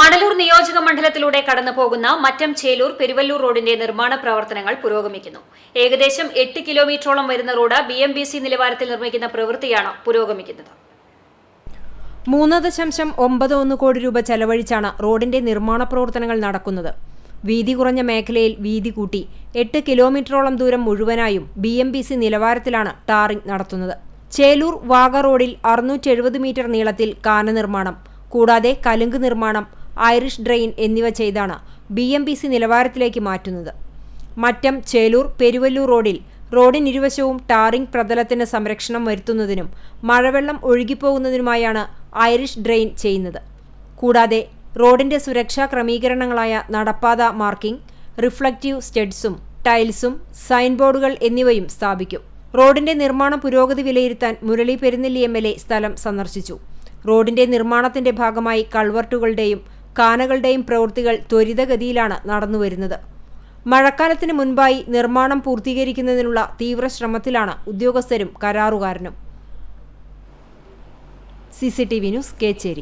മണലൂർ നിയോജക മണ്ഡലത്തിലൂടെ കടന്നുപോകുന്ന മറ്റം ചേലൂർ പെരുവല്ലൂർ റോഡിന്റെ നിർമ്മാണ പ്രവർത്തനങ്ങൾ പുരോഗമിക്കുന്നു. ഏകദേശം എട്ട് കിലോമീറ്ററോളം വരുന്ന road B M B C നിലവാരത്തിൽ നിർമ്മിക്കുന്ന പ്രവൃത്തിയാണ് പുരോഗമിക്കുന്നത്. മൂന്ന് ദശാംശം ഒമ്പത് ഒന്ന് കോടി രൂപ ചെലവഴിച്ചാണ് റോഡിന്റെ നിർമ്മാണ പ്രവർത്തനങ്ങൾ നടക്കുന്നത്. വീതി കുറഞ്ഞ മേഖലയിൽ വീതി കൂട്ടി എട്ട് കിലോമീറ്ററോളം ദൂരം മുഴുവനായും ബി എം ബി സി നിലവാരത്തിലാണ് ടാറിംഗ് നടത്തുന്നത്. ചേലൂർ വാഗ റോഡിൽ അറുന്നൂറ്റി മീറ്റർ നീളത്തിൽ കാന നിർമ്മാണം കൂടാതെ കലുങ്ക് നിർമ്മാണം ഐറിഷ് ഡ്രെയിൻ എന്നിവ ചെയ്താണ് ബി എം ബി സി നിലവാരത്തിലേക്ക് മാറ്റുന്നത്. മറ്റം ചേലൂർ പെരുവല്ലൂർ റോഡിൽ റോഡിനിരുവശവും ടാറിംഗ് പ്രതലത്തിന് സംരക്ഷണം വരുത്തുന്നതിനും മഴവെള്ളം ഒഴുകിപ്പോകുന്നതിനുമായാണ് ഐറിഷ് ഡ്രെയിൻ ചെയ്യുന്നത്. കൂടാതെ റോഡിന്റെ സുരക്ഷാ ക്രമീകരണങ്ങളായ നടപ്പാത മാർക്കിംഗ് റിഫ്ലക്റ്റീവ് സ്റ്റെഡ്സും ടൈൽസും സൈൻ ബോർഡുകൾ എന്നിവയും സ്ഥാപിക്കും. റോഡിന്റെ നിർമ്മാണ പുരോഗതി വിലയിരുത്താൻ മുരളി പെരുന്നെല്ലി എ സ്ഥലം സന്ദർശിച്ചു. റോഡിന്റെ നിർമ്മാണത്തിന്റെ ഭാഗമായി കൾവർട്ടുകളുടെയും കാനകളുടെയും പ്രവൃത്തികൾ ത്വരിതഗതിയിലാണ് നടന്നുവരുന്നത്. മഴക്കാലത്തിന് മുൻപായി നിർമ്മാണം പൂർത്തീകരിക്കുന്നതിനുള്ള തീവ്ര ശ്രമത്തിലാണ് ഉദ്യോഗസ്ഥരും കരാറുകാരനും. C C T V news Kechery.